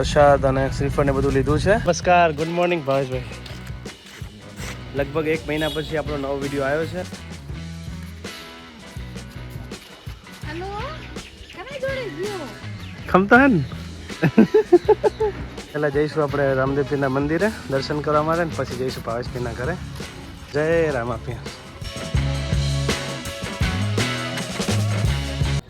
પ્રસાદ અને શ્રીફળ ને બધું લીધું છે. નમસ્કાર ગુડ મોર્નિંગ ભાવેશભાઈ. લગભગ એક મહિના પછી આપણો નવો વીડિયો આવ્યો છે. ખમતા હે ને? પહેલાં જઈશું આપણે રામદેવપીરના મંદિરે દર્શન કરવા માટે ને પછી જઈશું ભાવેશપીરના ઘરે. જય રામાપી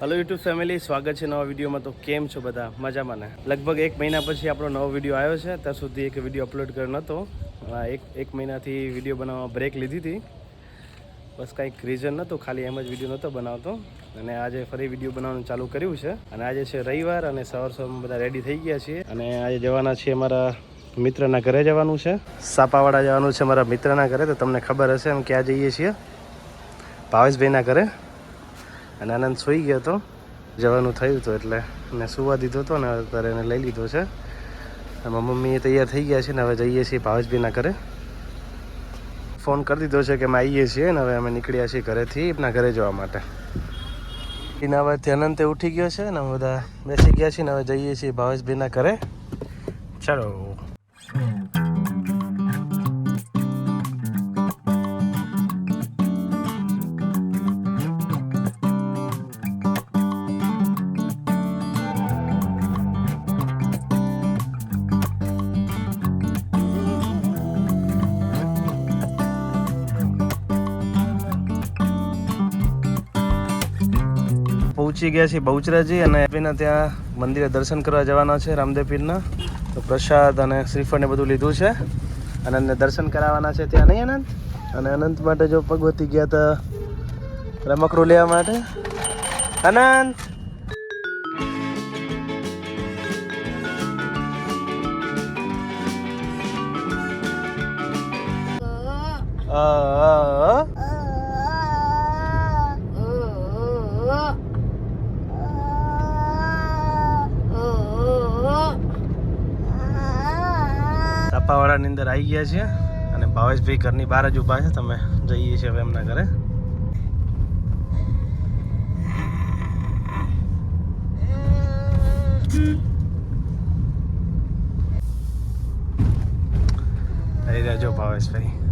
હલો યુટ્યુબ ફેમિલી સ્વાગત છે નવા વિડીયોમાં. તો કેમ છો બધા? મજામાં ને? લગભગ એક મહિના પછી આપણો નવો વીડિયો આવ્યો છે. ત્યાં સુધી એક વીડિયો અપલોડ કર્યો નહોતો એક એક મહિનાથી વીડિયો બનાવવા બ્રેક લીધી હતી. બસ કંઈક રીઝન નહોતું ખાલી એમ જ વીડિયો નહોતો બનાવતો. અને આજે ફરી વીડિયો બનાવવાનું ચાલુ કર્યું છે. અને આજે છે રવિવાર અને સવાર સવાર બધા રેડી થઈ ગયા છીએ. અને આજે જવાના છીએ અમારા મિત્રના ઘરે જવાનું છે. સાપાવાડા જવાનું છે મારા મિત્રના ઘરે, તો તમને ખબર હશે એમ ક્યાં જઈએ છીએ. ભાવેશભાઈના ઘરે. અને આનંદ સૂઈ ગયો હતો. જવાનું થયું હતું એટલે એને સુવા દીધો હતો ને અત્યારે એને લઈ લીધો છે. અને મમ્મી તૈયાર થઈ ગયા છે ને હવે જઈએ છીએ ભાવેશભાઈના ઘરે. ફોન કરી દીધો છે કે અમે આવીએ છીએ ને હવે અમે નીકળ્યા છીએ ઘરેથી એમના ઘરે જવા માટે. એના હવે અનંતે ઉઠી ગયો છે ને બધા બેસી ગયા છીએ ને હવે જઈએ છીએ ભાવેશભાઈના ઘરે. ચાલો. પહોંચી ગયા છીએ બહુચરાજી અને પીરના ત્યાં મંદિરે દર્શન કરવા જવાના છે રામદેવ પીરના. તો પ્રસાદ અને શ્રીફળ ને બધું લીધું છે. આનંદને દર્શન કરાવવાના છે ત્યાં નહીં આનંદ અને અનંત માટે જો ભગવતી ગયા હતા રમકડું લેવા માટે. અનંત! અ, તાપાવાડાની અંદર આવી ગયા છીએ અને ભાવેશભાઈ ઘરની બહાર જ ઊભા છે તમે જઈએ છીએ હવે એમના ઘરે આવી રહ્યા જો ભાવેશભાઈ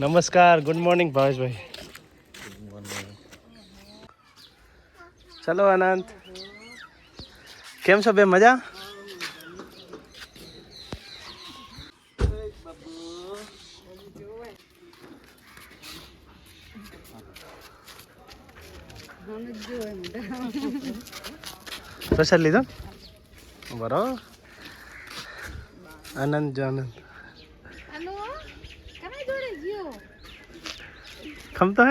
નમસ્કાર ગુડ મોર્નિંગ ભાવેશભાઈ. ચલો આનંદ. કેમ છો બે, મજા? પ્રસાદ લીધો? બરો. આનંદ આનંદ હલો કને જોડે ગયો ખમતા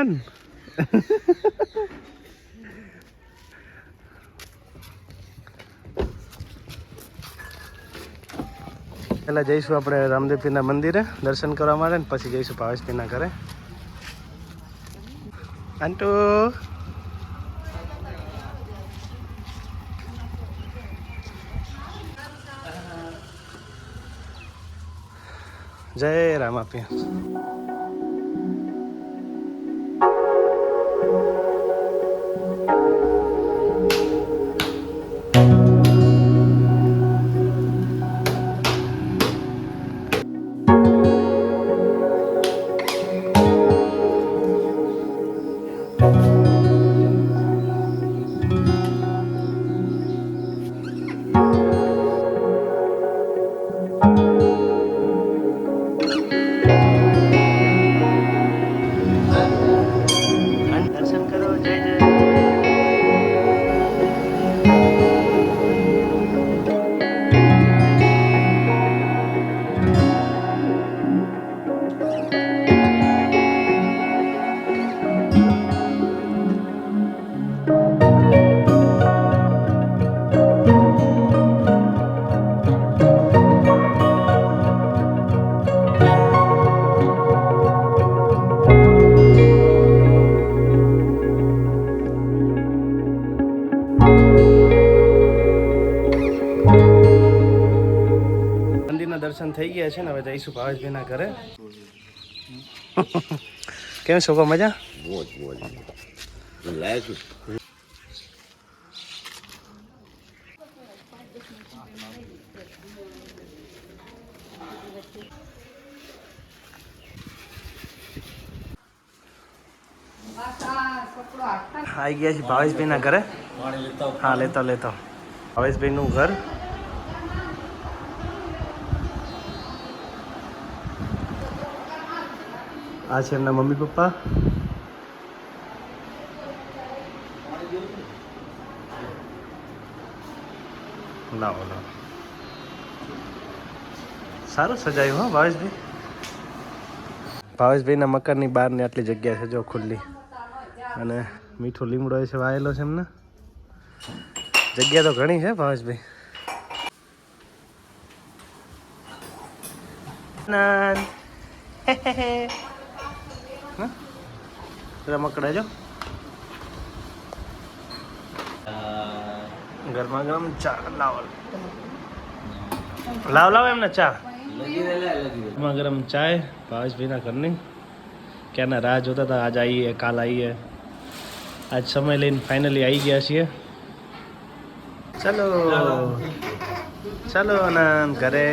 જઈશું આપણે રામદેવપીરના મંદિરે, દર્શન કરવા માટે ને પછી જઈશું ભાવેશપીરના ઘરે. આંટુ. જય રામાપી દર્શન થઈ ગયા છે ને હવે જઈશું ભાવેશભાઈના ઘરે. કેમ છો મજા? મોજ મોજ. આવી ગયા છે ભાવેશભાઈના ઘરે. હા લેતો લેતો. ભાવેશભાઈનું ઘર. આ છે એમના મમ્મી પપ્પા. લાવો લાવો. સારું સજાયું હા ભાવેશભાઈ. ભાવેશભાઈના મકાનની બહારની આટલી જગ્યા છે જો ખુલ્લી. અને મીઠો લીમડો છે વાયેલો છે એમને. જગ્યા તો ઘણી છે ભાવેશભાઈ? રમકડા જો. ગરમા ગરમ ચા લાવો. લાવ લાવ એમને ચા. ગરમા ગરમ ચાય, ભાવેશભાઈના ઘરની. ક્યાંના રાહ જોતા હતા, આજ આવીએ કાલ આવીએ આજ સમય લઈને ફાઇનલી આવી ગયા છીએ. ચાલો. ચાલો આનંદ, ઘરે.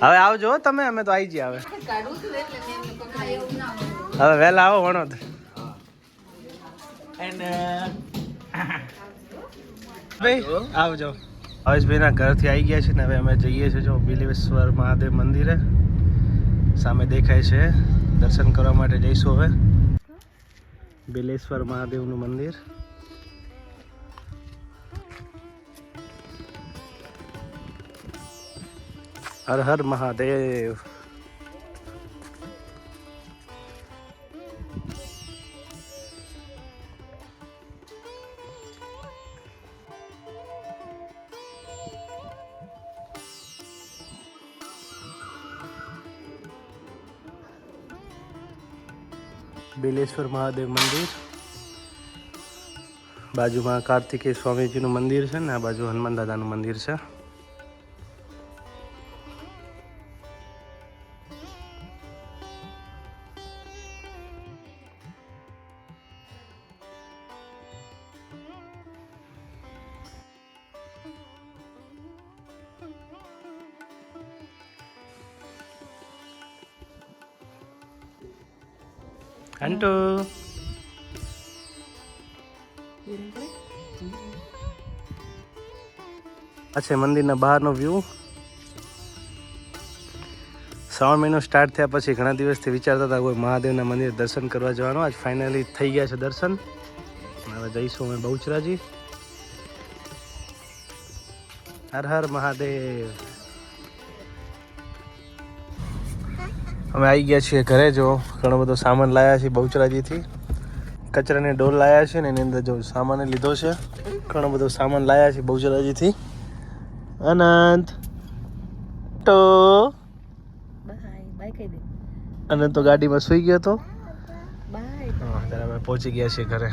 હવે આવજો તમે અમે તો આવી. જઈએ હવે હવે વહેલા આવો વણોદ. ભાઈ આવજો. હવેશભાઈના ઘરથી આવી ગયા છે ને હવે અમે જઈએ છીએ જો બિલેશ્વર મહાદેવ મંદિરે. સામે દેખાય છે. દર્શન કરવા માટે જઈશું હવે. બિલેશ્વર મહાદેવનું મંદિર. હર હર મહાદેવ. બિલેશ્વર મહાદેવ મંદિર. બાજુમાં કાર્તિકેય સ્વામીજીનું મંદિર છે ને, આ બાજુ હનુમાન દાદાનું મંદિર છે. અંટુ આ મંદિરના બહારનો વ્યૂ શ્રાવણ મહિનો સ્ટાર્ટ થયા પછી ઘણા દિવસથી વિચારતા હતા કોઈ મહાદેવના મંદિર દર્શન કરવા જવાનું. આજ ફાઇનલી થઈ ગયા છે દર્શન. હવે જઈશું અમે બહુચરાજી. હર હર મહાદેવ. અમે આવી ગયા છીએ ઘરે જો ઘણો બધો સામાન લાયા છીએ બહુચરાજીથી. કચરાની ડોલ લાયા છે ને એની અંદર જો સામાન લીધો છે. ઘણો બધો સામાન લાયા છે બહુચરાજીથી. અનંત તો અનંત તો ગાડીમાં સૂઈ ગયો હતો બાય હા ત્યારે અમે પહોંચી ગયા છીએ ઘરે.